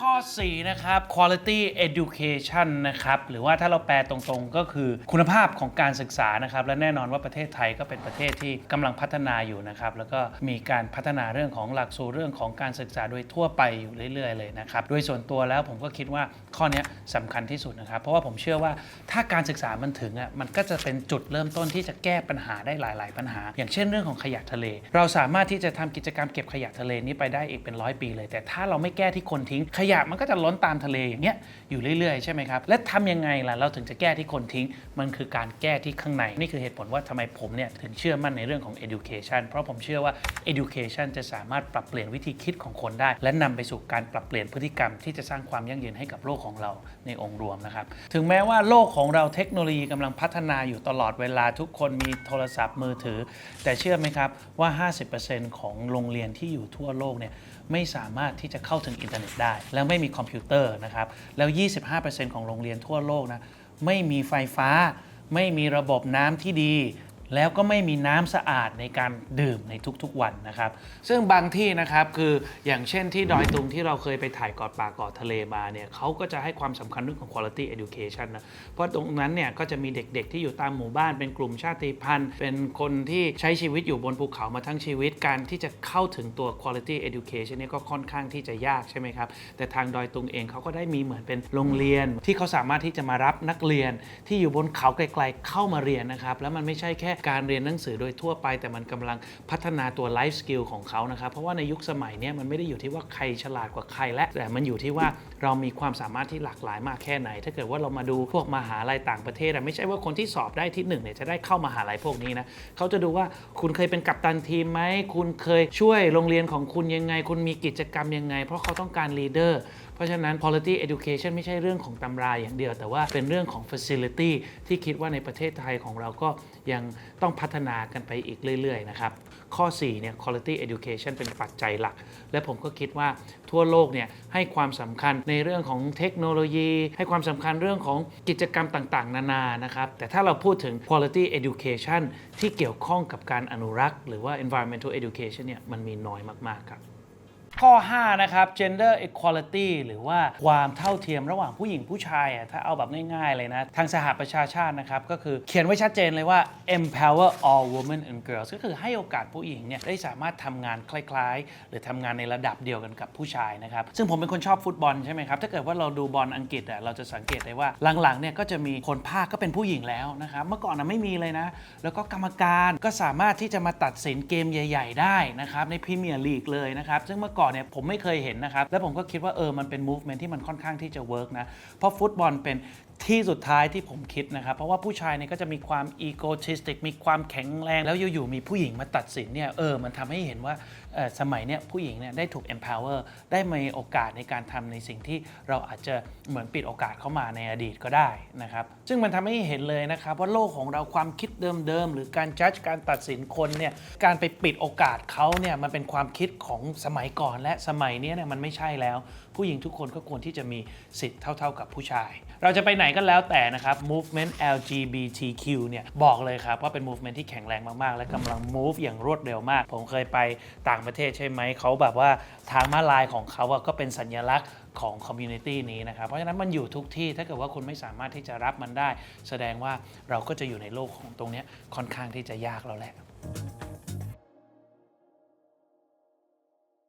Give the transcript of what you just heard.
ข้อ 4 นะครับ quality education นะครับ หรือว่าถ้าเราแปลตรงๆ ก็คือคุณภาพของการศึกษานะครับ และแน่นอนว่าประเทศไทยก็เป็นประเทศที่กำลังพัฒนาอยู่นะครับ แล้วก็มีการพัฒนาเรื่องของหลักสูตรเรื่องของการศึกษาโดยทั่วไปอยู่เรื่อยๆ เลยนะครับ โดยส่วนตัวแล้วผมก็คิดว่าข้อนี้สำคัญที่สุดนะครับ เพราะว่าผมเชื่อว่าถ้าการศึกษามันถึงอะ มันก็จะเป็นจุดเริ่มต้นที่จะแก้ปัญหาได้หลาย ๆ ปัญหา อย่างเช่นเรื่องของขยะทะเล เราสามารถที่จะทำกิจกรรมเก็บขยะทะเลนี้ไปได้อีกเป็นร้อยปีเลย แต่ถ้าเราไม่แก้ที่คนทิ้งขยะมันก็จะล้นตามทะเลอย่างเงี้ยอยู่เรื่อยๆใช่ไหมครับและทำยังไงล่ะเราถึงจะแก้ที่คนทิ้ง มันคือการแก้ที่ข้างใน นี่คือเหตุผลว่าทำไมผมเนี่ยถึงเชื่อมั่นในเรื่องของ education เพราะผมเชื่อว่า education จะสามารถปรับเปลี่ยนวิธีคิดของคนได้ และนำไปสู่การปรับเปลี่ยนพฤติกรรม ที่จะสร้างความยั่งยืนให้กับโลกของเราในองค์รวมนะครับถึงแม้ว่าโลกของเราเทคโนโลยีกำลังพัฒนาอยู่ตลอดเวลาทุกคนมีโทรศัพท์มือถือ แต่เชื่อไหมครับว่า 50%ของโรงเรียนที่อยู่ทั่วโลกเนี่ยไม่สามารถที่จะเข้าถึงอินเทอร์เน็ตได้แล้วไม่มีคอมพิวเตอร์นะครับ แล้ว 25%ของโรงเรียนทั่วโลกนะไม่มีไฟฟ้า ไม่มีระบบน้ำที่ดี แล้วก็ไม่มีน้ำสะอาดในการดื่มในทุกๆวันนะครับ ซึ่งบางที่นะครับคืออย่างเช่นที่ดอยตุงที่เราเคยไปถ่ายกอดป่ากอดทะเลมาเนี่ยเขาก็จะให้ความสำคัญเรื่องของ quality education นะ เพราะตรงนั้นเนี่ยก็จะมีเด็กๆ ที่อยู่ตามหมู่บ้านเป็นกลุ่มชาติพันธุ์ เป็นคนที่ใช้ชีวิตอยู่บนภูเขามาทั้งชีวิตการที่จะเข้าถึงตัว quality education เนี่ยก็ค่อนข้างที่จะยากใช่ไหมครับ แต่ทางดอยตุงเองเขาก็ได้มีเหมือนเป็นโรงเรียน ที่เขาสามารถที่จะมารับนักเรียนที่อยู่บนเขาไกลๆเข้ามาเรียนนะครับแล้วมันไม่ใช่แค่การเรียนหนังสือโดยทั่วไป แต่มันกำลังพัฒนาตัว life skill ของเขานะครับ เพราะว่าในยุคสมัยนี้มันไม่ได้อยู่ที่ว่าใครฉลาดกว่าใครและแต่มันอยู่ที่ว่าเรามีความสามารถที่หลากหลายมากแค่ไหน ถ้าเกิดว่าเรามาดูพวกมหาลัยต่างประเทศอะไม่ใช่ว่าคนที่สอบได้ที่หนึ่งเนี่ยจะได้เข้ามหาลัยพวกนี้นะเขาจะดูว่าคุณเคยเป็นกัปตันทีมไหมคุณเคยช่วยโรงเรียนของคุณยังไง คุณมีกิจกรรมยังไง เพราะเขาต้องการ leader เพราะฉะนั้น quality education ไม่ใช่เรื่องของตำรายอย่างเดียว แต่ว่าเป็นเรื่องของ facility ที่คิดว่าในประเทศไทยของเราก็ยังต้องพัฒนากันไปอีกเรื่อยๆนะครับข้อ4เนี่ย quality education เป็นปัจจัยหลัก และผมก็คิดว่าทั่วโลกเนี่ยให้ความสำคัญในเรื่องของเทคโนโลยี ให้ความสำคัญเรื่องของกิจกรรมต่างๆ นานานะครับ แต่ถ้าเราพูดถึง quality education ที่เกี่ยวข้องกับการอนุรักษ์ หรือว่า environmental education เนี่ยมันมีน้อยมากๆครับ ข้อ 5 นะครับ gender equality หรือว่าความเท่าเทียมระหว่างผู้หญิงผู้ชายอะถ้าเอาแบบง่ายๆเลยนะ ทางสหประชาชาตินะครับ ก็คือเขียนไว้ชัดเจนเลยว่า empower all women and girls ก็คือให้โอกาสผู้หญิงเนี่ยได้สามารถทำงานคล้าย ๆ หรือทำงานในระดับเดียวกันกับผู้ชายนะครับ ซึ่งผมเป็นคนชอบฟุตบอลใช่ไหมครับ ถ้าเกิดว่าเราดูบอลอังกฤษอะเราจะสังเกตได้ว่าหลังๆเนี่ยก็จะมีคนภาคก็เป็นผู้หญิงแล้วนะครับ เมื่อก่อนนะไม่มีเลยนะ แล้วก็กรรมการก็สามารถที่จะมาตัดสินเกมใหญ่ ๆ ได้นะครับในพรีเมียร์ลีกเลยนะครับซึ่งเมื่อก่อนเนี่ยผมไม่เคยเห็นนะครับ แล้วผมก็คิดว่าเออมันเป็น movement ที่มันค่อนข้างที่จะเวิร์กนะ เพราะฟุตบอลเป็น ที่สุดท้ายที่ผมคิดนะครับ เพราะว่าผู้ชายเนี่ยก็จะมีความ egotistic มีความแข็งแรง แล้วอยู่ๆมีผู้หญิงมาตัดสินเนี่ยเออมันทำให้เห็นว่าสมัยเนี่ยผู้หญิงเนี่ยได้ถูก empower ได้มีโอกาสในการทำในสิ่งที่เราอาจจะเหมือนปิดโอกาสเข้ามาในอดีตก็ได้นะครับ ซึ่งมันทำให้เห็นเลยนะครับว่าโลกของเราความคิดเดิมๆ หรือการ judge การตัดสินคนเนี่ยการไปปิดโอกาสเขาเนี่ยมันเป็นความคิดของสมัยก่อนและสมัยนี้เนี่ยมันไม่ใช่แล้ว ผู้หญิงทุกคนก็ควรที่จะมีสิทธิ์เท่า ๆกับผู้ชาย เราจะไปไหนก็แล้วแต่นะครับ movement LGBTQ เนี่ยบอกเลยครับว่าเป็น movement ที่แข็งแรงมาก ๆ และกำลัง move อย่างรวดเร็วมาก ผมเคยไปต่างประเทศใช่ไหม เขาแบบว่าทางม้าลายของเขาก็เป็นสัญลักษณ์ของ community นี้นะครับ เพราะฉะนั้นมันอยู่ทุกที่ถ้าเกิดว่าคุณไม่สามารถที่จะรับมันได้ แสดงว่าเราก็จะอยู่ในโลกของตรงนี้ค่อนข้างที่จะยากแล้วแหละ